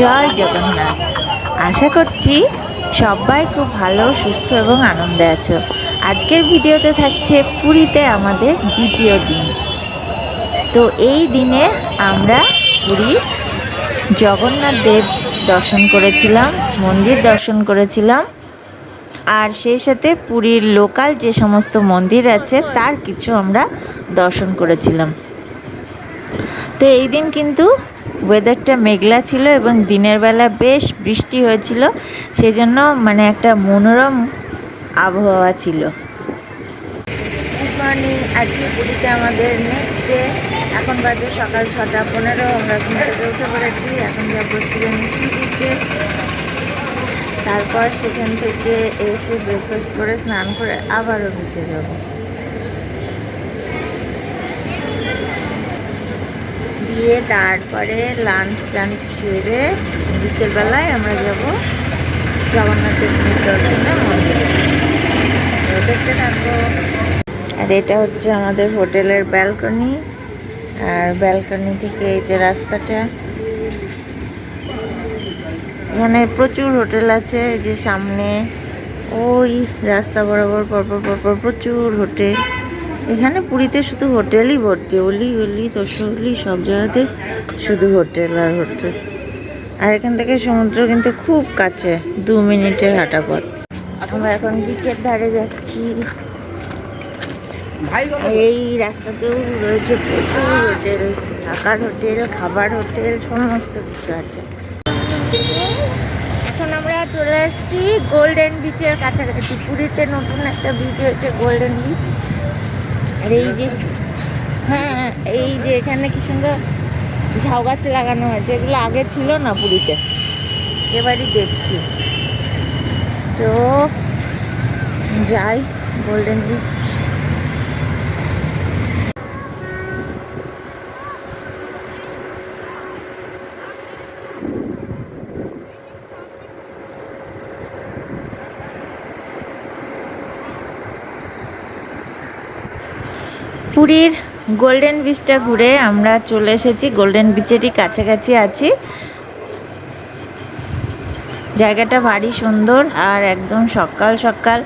জয় জগন্নাথ। আশা করছি সবাই খুব ভালো, সুস্থ এবং আনন্দে আছো। আজকের ভিডিওতে থাকছে পুরীতে আমাদের দ্বিতীয় দিন। তো এই দিনে আমরা পুরী জগন্নাথ দেব দর্শন করেছিলাম, মন্দির দর্শন করেছিলাম। আর সেই সাথে পুরীর লোকাল যে সমস্ত মন্দির আছে, তার কিছু আমরা দর্শন করেছিলাম। তো এই দিন কিন্তু ওয়েদারটা মেঘলা ছিল এবং দিনের বেলা বেশ বৃষ্টি হয়েছিল সেই জন্য মানে একটা মনোরম আবহাওয়া ছিল। গুড মর্নিং আজকে পুরীতে আমাদের নেক্সট ডে এখন বাজে সকাল ছটা পনেরো, আমরা ঘুম থেকে উঠে পড়েছি, এখন যাব সি বিচে তারপর সেখান থেকে এসে ব্রেকফাস্ট করে স্নান করে আবারও বিচে যাব। দিয়ে তারপরে লাঞ্চ টাঞ্চ সেরে বিকেলবেলায় আমরা যাব জগন্নাথের দর্শনে মন্দিরে। দেখতে থাকব। আর এটা হচ্ছে আমাদের হোটেলের ব্যালকনি আর ব্যালকনি থেকে এই যে রাস্তাটা। এখানে প্রচুর হোটেল আছে যে সামনে ওই রাস্তা বরাবর পরপর পরপর প্রচুর হোটেল। এখানে পুরীতে শুধু হোটেলই ভর্তি অলি অলি তসলি সব জায়গাতে শুধু হোটেল আর হোটেল। আর এখান থেকে সমুদ্র কিন্তু খুব কাছে, দু মিনিটের হাঁটা পথ। আমরা এখন বিচের ধারে যাচ্ছি। এই রাস্তাতেও রয়েছে প্রচুর হোটেল, থাকার হোটেল, খাবার হোটেল, সমস্ত কিছু আছে। এখন আমরা চলে আসছি গোল্ডেন বিচের কাছাকাছি। পুরীতে নতুন একটা বিচ হয়েছে গোল্ডেন বিচ এই যে হ্যাঁ এই যে এখানে কি সুন্দর ঝাউ গাছ লাগানো হয়েছে। এগুলো আগে ছিল না পুরীতে। এবারই দেখছি। তো যাই গোল্ডেন বিচ পুরীর গোল্ডেন বিচটা ঘুরে আমরা চলে এসেছি। গোল্ডেন বিচেরই কাছাকাছি আছি। জায়গাটা ভারী সুন্দর আর একদম সকাল সকাল।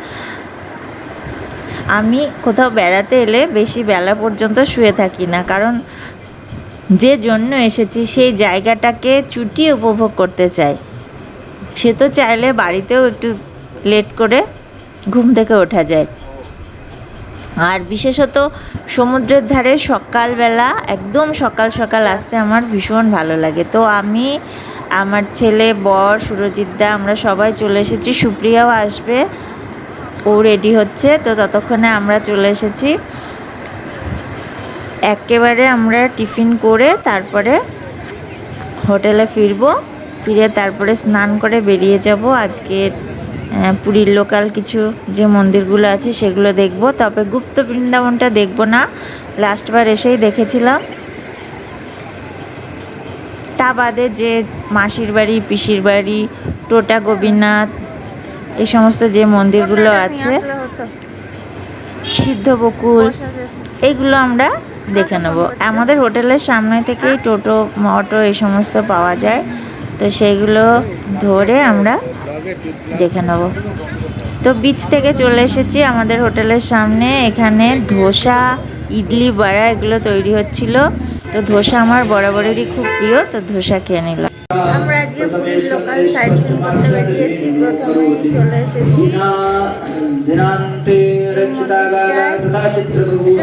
আমি কোথাও বেড়াতে এলে বেশি বেলা পর্যন্ত শুয়ে থাকি না, কারণ যে জন্য এসেছি সেই জায়গাটাকে চুটিয়ে উপভোগ করতে চাই। সে তো চাইলে বাড়িতেও একটু লেট করে ঘুম থেকে ওঠা যায়। আর বিশেষত সমুদ্রের ধারে সকালবেলা, একদম সকাল সকাল আসতে আমার ভীষণ ভালো লাগে। তো আমি, আমার ছেলে, বর সুরজিৎদা আমরা সবাই চলে এসেছি। সুপ্রিয়াও আসবে, ও রেডি হচ্ছে। তো ততক্ষণে আমরা চলে এসেছি। একেবারে আমরা টিফিন করে তারপরে হোটেলে ফিরবো। ফিরে তারপরে স্নান করে বেরিয়ে যাব। আজকের পুরীর লোকাল কিছু যে মন্দিরগুলো আছে সেগুলো দেখব। তবে গুপ্ত বৃন্দাবনটা দেখব না। লাস্টবার এসেই দেখেছিলাম। তা বাদে যে মাসির বাড়ি পিসির বাড়ি টোটা গোপীনাথ এই সমস্ত যে মন্দিরগুলো আছে সিদ্ধ বকুল এইগুলো আমরা দেখে নেব। আমাদের হোটেলের সামনে থেকেই টোটো অটো এই সমস্ত পাওয়া যায়। তো সেইগুলো ধরে আমরা দেখে নেব। তো বিচ থেকে চলে এসেছি আমাদের হোটেলের সামনে। এখানে ধোসা ইডলি বড়া এগুলো তৈরি হচ্ছিল। তো ধোসা আমার বরাবরেরই খুব প্রিয় তো ধোসা খেয়ে নিলাম। আমরা আজকে পুরীর লোকাল সিন করতে বেরিয়েছি। প্রথমেই চলে এসেছি।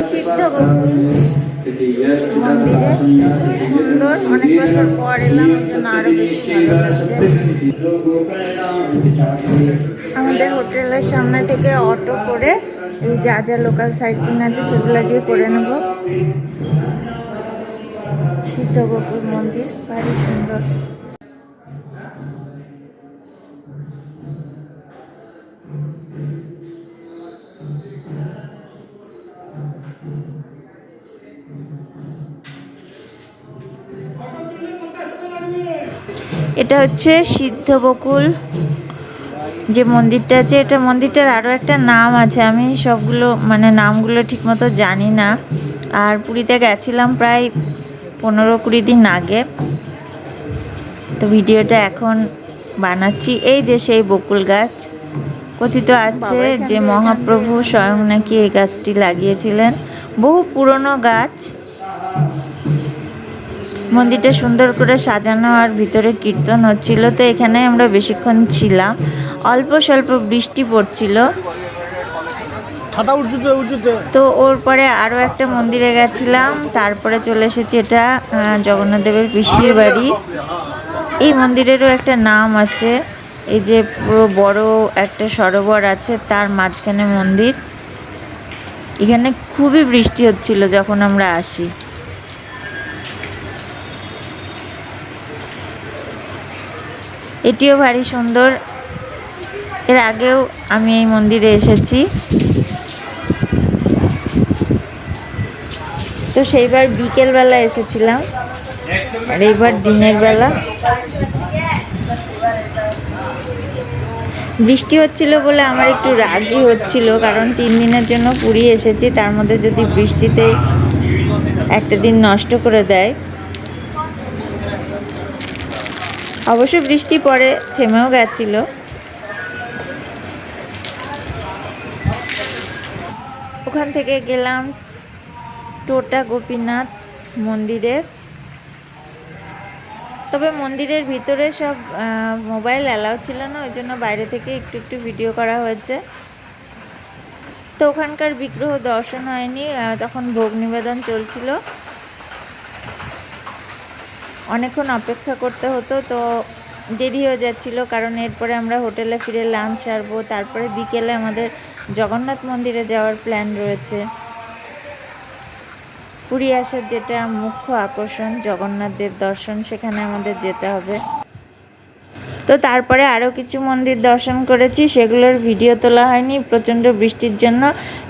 সিদ্ধ সুন্দর অনেক বছর পর এলাম আরও বেশি। আমাদের হোটেলের সামনে থেকে অটো করে এই যা যা লোকাল সাইট সিন আছে সেগুলো দিয়ে করে নেব। সিদ্ধ গোকুল মন্দির ভারী সুন্দর। এটা হচ্ছে সিদ্ধ বকুল। যে মন্দিরটা আছে এটা মন্দিরটার আরও একটা নাম আছে আমি সবগুলো মানে নামগুলো ঠিকমতো জানি না। আর পুরীতে গেছিলাম প্রায় পনেরো কুড়ি দিন আগে। তো ভিডিওটা এখন বানাচ্ছি। এই যে সেই বকুল গাছ কথিত আছে যে মহাপ্রভু স্বয়ং নাকি এই গাছটি লাগিয়েছিলেন। বহু পুরনো গাছ মন্দিরটা সুন্দর করে সাজানো আর ভিতরে কীর্তন হচ্ছিল তো এখানে আমরা বেশিক্ষণ ছিলাম। অল্প স্বল্প বৃষ্টি পড়ছিল। তো ওর পরে আরও একটা মন্দিরে গেছিলাম তারপরে চলে এসেছি এটা জগন্নাথ দেবের পিসির বাড়ি। এই মন্দিরেরও একটা নাম আছে এই যে পুরো বড় একটা সরোবর আছে তার মাঝখানে মন্দির। এখানে খুবই বৃষ্টি হচ্ছিল যখন আমরা আসি। এটিও ভারী সুন্দর। এর আগেও আমি এই মন্দিরে এসেছি। তো সেইবার বিকেলবেলা এসেছিলাম, আর এইবার দিনের বেলা। বৃষ্টি হচ্ছিল বলে আমার একটু রাগই হচ্ছিল, কারণ তিন দিনের জন্য পুরী এসেছি, তার মধ্যে যদি বৃষ্টিতে একটা দিন নষ্ট করে দেয় অবশ্য বৃষ্টি পরে থেমেও গেছিল। ওখান থেকে গেলাম টোটা গোপীনাথ মন্দিরে। তবে মন্দিরের ভিতরে সব মোবাইল অ্যালাউ ছিল না, ওই জন্য বাইরে থেকে একটু একটু ভিডিও করা হয়েছে। তো ওখানকার বিগ্রহ দর্শন হয়নি তখন ভোগ নিবেদন চলছিল। অনেকক্ষণ অপেক্ষা করতে হতো, তো দেরি হয়ে যাচ্ছিল। কারণ এরপরে আমরা হোটেলে ফিরে লাঞ্চ সারবো, তারপরে বিকেলে আমাদের জগন্নাথ মন্দিরে যাওয়ার প্ল্যান রয়েছে। পুরী আসার যেটা মুখ্য আকর্ষণ, জগন্নাথ দেব দর্শন, সেখানে আমাদের যেতে হবে। তো তারপরে আরও কিছু মন্দির দর্শন করেছি, সেগুলোর ভিডিও তোলা হয়নি, প্রচণ্ড বৃষ্টির জন্য।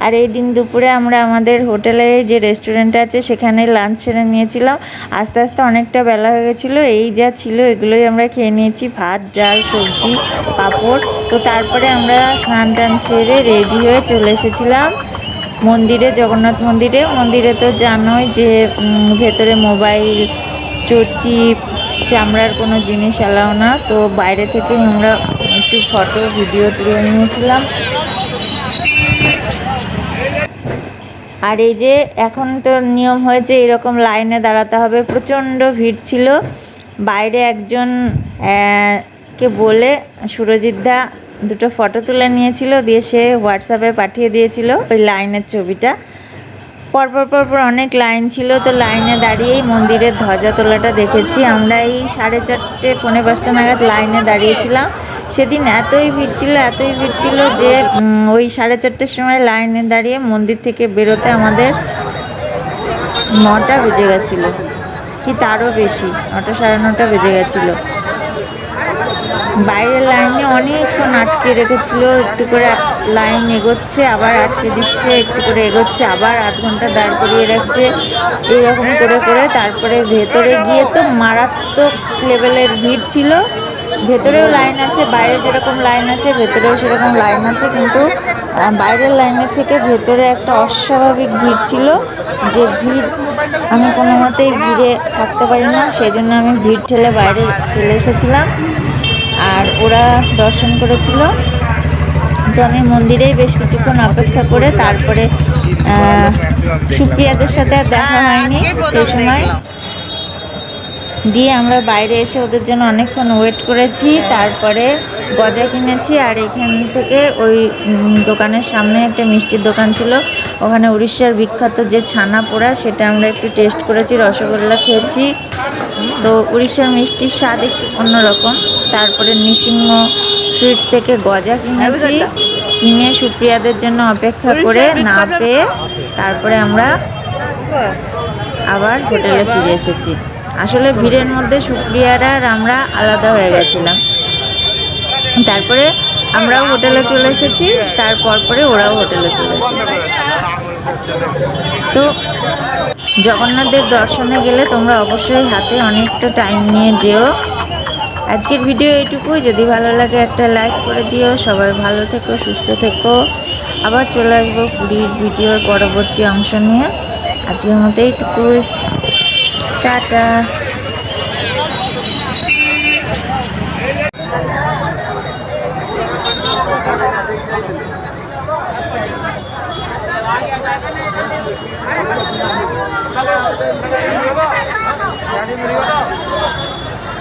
আর এই দিন দুপুরে আমরা আমাদের হোটেলে যে রেস্টুরেন্ট আছে, সেখানে লাঞ্চ সেরে নিয়েছিলাম। আস্তে আস্তে অনেকটা বেলা হয়ে গেছিল, এই যা ছিল এগুলোই আমরা খেয়ে নিয়েছি, ভাত, ডাল, সবজি, পাঁপড়। তো তারপরে আমরা স্নান টান সেরে রেডি হয়ে চলে এসেছিলাম মন্দিরে, জগন্নাথ মন্দিরে। মন্দিরে তো জানোই যে ভেতরে মোবাইল, চটি চামড়ার কোনো জিনিস এলাও না। তো বাইরে থেকে আমরা একটু ফটো, ভিডিও তুলে নিয়েছিলাম। আর এই যে এখন তো নিয়ম হয়েছে এরকম লাইনে দাঁড়াতে হবে। প্রচণ্ড ভিড় ছিল। বাইরে একজন কে বলে, সুরজিৎ দা দুটো ফটো তুলে নিয়েছিল, দিয়ে সে হোয়াটসঅ্যাপে পাঠিয়ে দিয়েছিল ওই লাইনের ছবিটা। পরপর পরপর অনেক লাইন ছিল, তো লাইনে দাঁড়িয়েই মন্দিরের ধ্বজা তোলাটা দেখেছি। আমরা এই সাড়ে চারটে, পৌনে পাঁচটা নাগাদ লাইনে দাঁড়িয়েছিলাম। সেদিন এতই ভিড় ছিল, এতই ভিড় ছিল যে ওই সাড়ে চারটের সময় লাইনে দাঁড়িয়ে মন্দির থেকে বেরোতে আমাদের নটা বেজে গেছিল। কি তারও বেশি, নটা সাড়ে নটা বেজে গেছিল। বাইরের লাইনে অনেকক্ষণ আটকে রেখেছিল, একটু করে লাইন এগোচ্ছে, আবার আটকে দিচ্ছে, একটু করে এগোচ্ছে, আবার আধ ঘণ্টা দাঁড় করিয়ে রাখছে এইরকম করে করে তারপরে ভেতরে গিয়ে তো মারাত্মক লেভেলের ভিড় ছিল। ভেতরেও লাইন আছে, বাইরে যেরকম লাইন আছে, ভেতরেও সেরকম লাইন আছে, কিন্তু বাইরের লাইনের থেকে ভেতরে একটা অস্বাভাবিক ভিড় ছিল। যে ভিড় আমি কোনো মতেই ভিড়ে থাকতে পারি না, সেই জন্য আমি ভিড় ঠেলে বাইরে চলে এসেছিলাম। আর ওরা দর্শন করেছিল। তো আমি মন্দিরেই বেশ কিছুক্ষণ অপেক্ষা করে তারপরে সুপ্রিয়াদের সাথে আর দেখা হয়নি সেই সময়। দিয়ে আমরা বাইরে এসে ওদের জন্য অনেকক্ষণ ওয়েট করেছি তারপরে গজা কিনেছি আর এখান থেকে ওই দোকানের সামনে একটা মিষ্টির দোকান ছিল। ওখানে উড়িষ্যার বিখ্যাত যে ছানা পোড়া সেটা আমরা একটু টেস্ট করেছি রসগোল্লা খেয়েছি। তো উড়িষ্যার মিষ্টির স্বাদ একটু অন্যরকম। তারপরে নৃসিংহ সুইটস থেকে গজা কিনেছি। কিনে সুপ্রিয়াদের জন্য অপেক্ষা করে না পেয়ে তারপরে আমরা আবার হোটেলে ফিরে এসেছি। আসলে ভিড়ের মধ্যে সুপ্রিয়ারা আর আমরা আলাদা হয়ে গেছিলাম। তারপরে আমরাও হোটেলে চলে এসেছি তারপর পরে ওরাও হোটেলে চলে এসেছে। তো জগন্নাথদের দর্শনে গেলে তোমরা অবশ্যই হাতে অনেকটা টাইম নিয়ে যেও। আজকের ভিডিও এইটুকুই। যদি ভালো লাগে একটা লাইক করে দিও। সবাই ভালো থেকো, সুস্থ থেকো। আবার চলে আসব পুরীর ভিডিওর পরবর্তী অংশ নিয়ে। আজকের মতো এইটুকুই। টাটা।